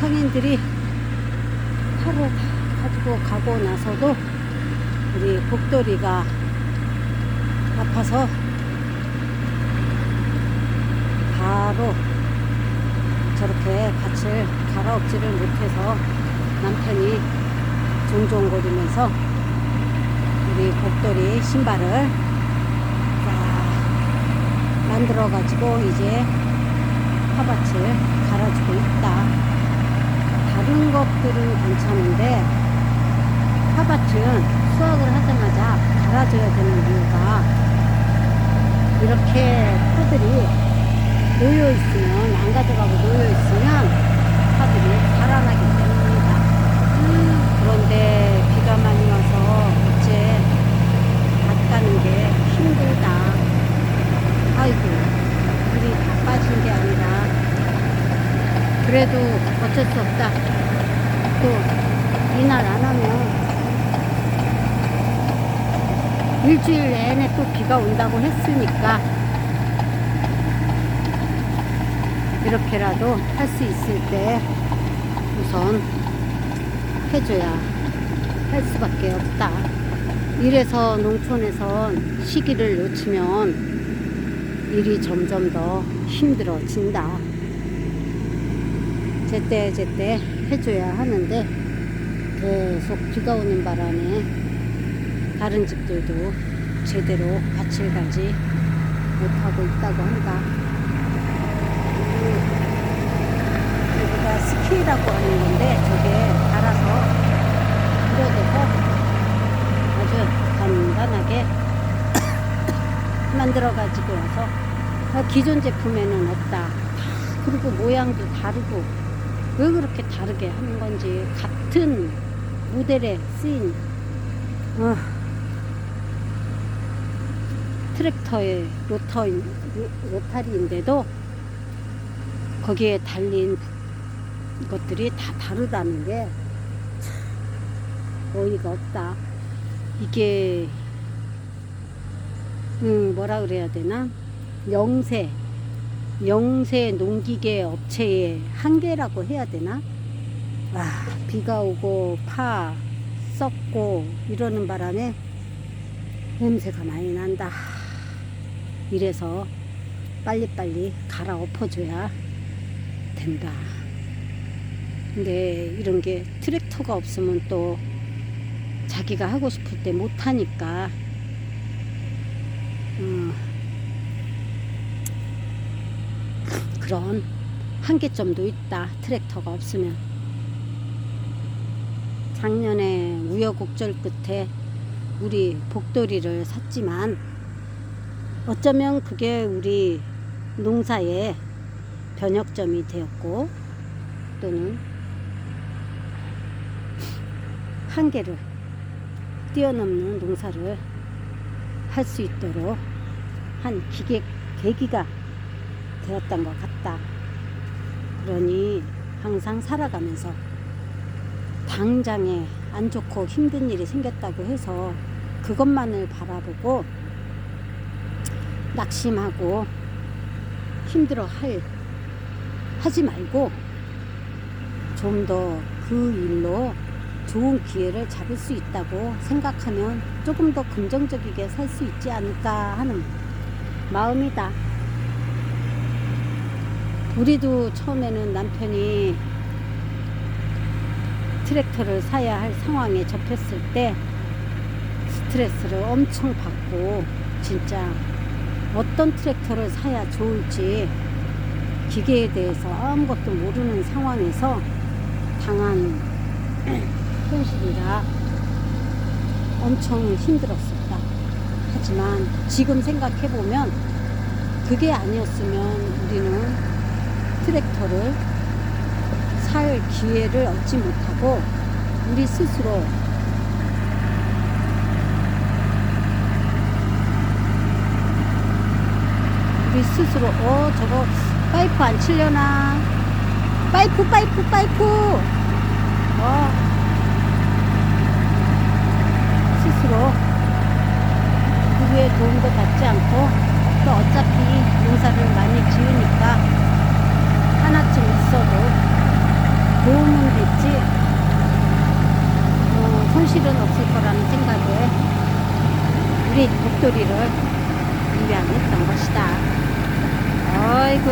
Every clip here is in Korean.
성인들이 팔을 가지고 가고 나서도 우리 복돌이가 아파서 바로 저렇게 밭을 갈아엎지를 못해서 남편이 종종 거리면서 우리 복돌이 신발을 자, 만들어 가지고 이제 파밭을 갈아주고 있다. 다른 것들은 괜찮은데 파밭은 수확을 하자마자 갈아줘야 되는 이유가 이렇게 파들이 놓여 있으면 안 가져가고 놓여 있으면 파들이 살아나기 때문입니다. 그런데 비가 많이 와서 어째 밭 가는 게 힘들다. 아이고 물이 다 빠진 게 아니라 그래도 어쩔 수 없다. 또 이날 안 하면 일주일 내내 또 비가 온다고 했으니까 이렇게라도 할 수 있을 때 우선 해줘야 할 수밖에 없다. 이래서 농촌에선 시기를 놓치면 일이 점점 더 힘들어진다. 제때 제때 해줘야 하는데 계속 비가 오는 바람에 다른 집들도 제대로 밭을 가지 못하고 있다고 한다. 여기가 스키라고 하는 건데 저게 달아서 들어대서 아주 간단하게 만들어가지고 와서 어, 기존 제품에는 없다. 그리고 모양도 다르고 왜 그렇게 다르게 하는 건지 같은 모델에 쓰인 어, 트랙터의 로터, 로타리인데도 거기에 달린 것들이 다 다르다는 게참 어이가 없다. 이게 음, 뭐라 그래야 되나? 영세 영세 농기계 업체의 한계라고 해야 되나? 와, 비가 오고 파 썩고 이러는 바람에 냄새가 많이 난다. 이래서 빨리빨리 갈아엎어줘야 된다. 근데 이런 게 트랙터가 없으면 또 자기가 하고 싶을 때 못하니까 음, 그런 한계점도 있다. 트랙터가 없으면. 작년에 우여곡절 끝에 우리 복돌이를 샀지만 어쩌면 그게 우리 농사의 변혁점이 되었고 또는 한계를 뛰어넘는 농사를 할 수 있도록 한 기계, 계기가 되었던 것 같다. 그러니 항상 살아가면서 당장에 안 좋고 힘든 일이 생겼다고 해서 그것만을 바라보고 낙심하고 힘들어 할, 하지 말고 좀 더 그 일로 좋은 기회를 잡을 수 있다고 생각하면 조금 더 긍정적이게 살 수 있지 않을까 하는 마음이다. 우리도 처음에는 남편이 트랙터를 사야 할 상황에 접혔을 때 스트레스를 엄청 받고 진짜 어떤 트랙터를 사야 좋을지 기계에 대해서 아무것도 모르는 상황에서 당한 현실이라 엄청 힘들었었다. 하지만 지금 생각해보면 그게 아니었으면 우리는 트랙터를 살 기회를 얻지 못하고 우리 스스로 우리 스스로 어 저거 파이프 안 칠려나? 파이프 파이프 파이프! 어. 스스로 누구의 도움도 받지 않고 또 어차피 농사를 많이 지으니까 하나쯤 있어도 도움은 됐지 어, 손실은 없을 거라는 생각에 우리 복돌이를 입양했던 것이다. 아이고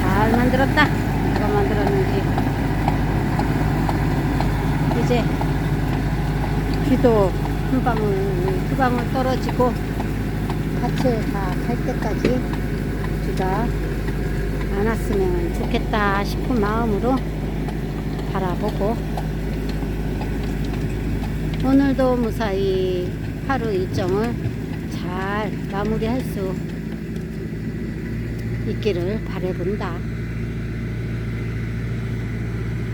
잘 만들었다. 누가 만들었는지 이제 비도 한 방울 두 방울 떨어지고 밭에 다 갈 때까지 비가 안 왔으면 좋겠다 싶은 마음으로 바라보고 오늘도 무사히 하루 일정을 잘 마무리할 수 있기를 바라본다.